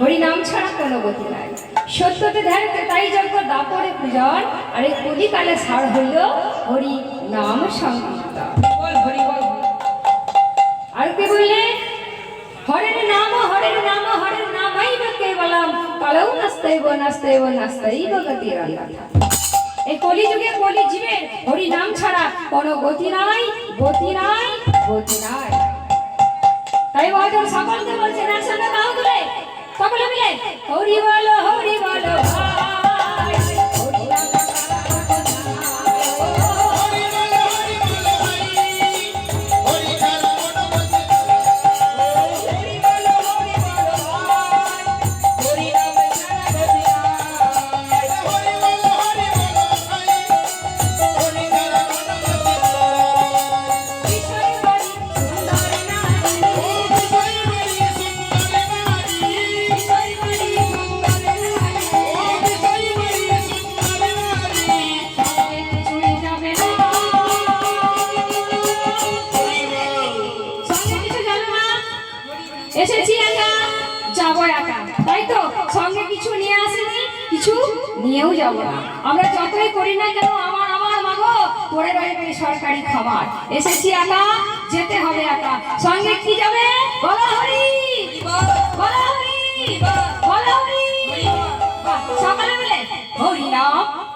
হরিনাম ছাড়া কোনো গতি নাই। সত্যতে ধ্যানতে তাই যজ্ঞ দাপরে পূজন আর এই কলিকালে সার হইল হরি নাম সংকীর্তন আর কি বললে? হরের নাম হরের নাম, হরের কেবলম নাস্তাইব নাস্তাইব গতির এই কলিযুগে কলি জীবে হরি নাম ছাড়া কোনো গতি নাই গতি নাই গতি নাই। তাই মহাজন সকলকে বলছেন সকলে মিলে হরি বলো হরি বলো কিছু নিয়েও যাব না। আমরা যতই করি না কেন, আমার আমার, মাগো পরে বাড়িতে সরকারি খাবার। এসেছি একা, যেতে হবে একা। সঙ্গে কি যাবে? বলা হরি। বলা হরি। বলা হরি। সকালে বলে, হরি নাম।